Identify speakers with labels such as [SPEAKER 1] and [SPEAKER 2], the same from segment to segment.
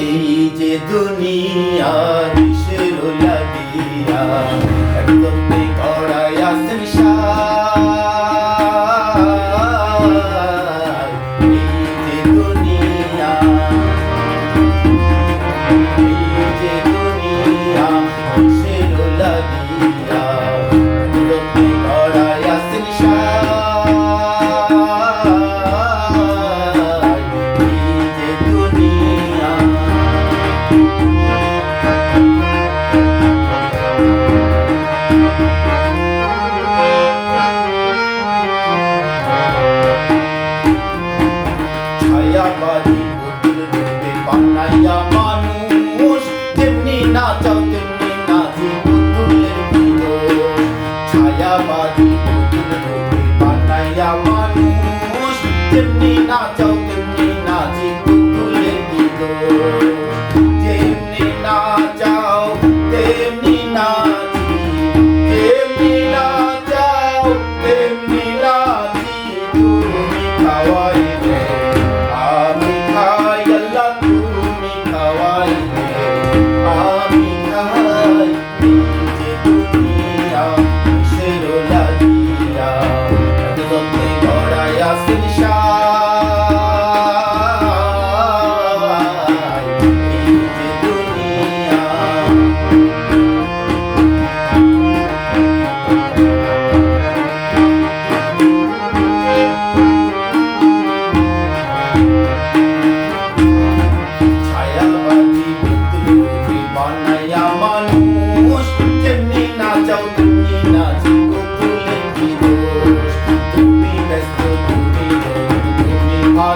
[SPEAKER 1] এই যে দুনিয়া কিসের লাগিয়া একদম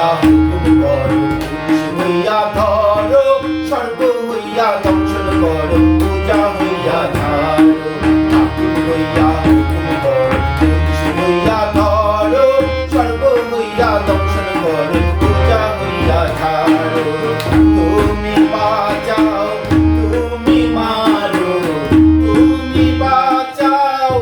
[SPEAKER 1] হইয়া হুকুম করো দংশন করো, পূজা হইয়া ধারো হাকিম হইয়া হুকুম দংশন করো, পূজা হইয়া ধারো। তুমি বাঁচাও, তুমি তুমি বাঁচাও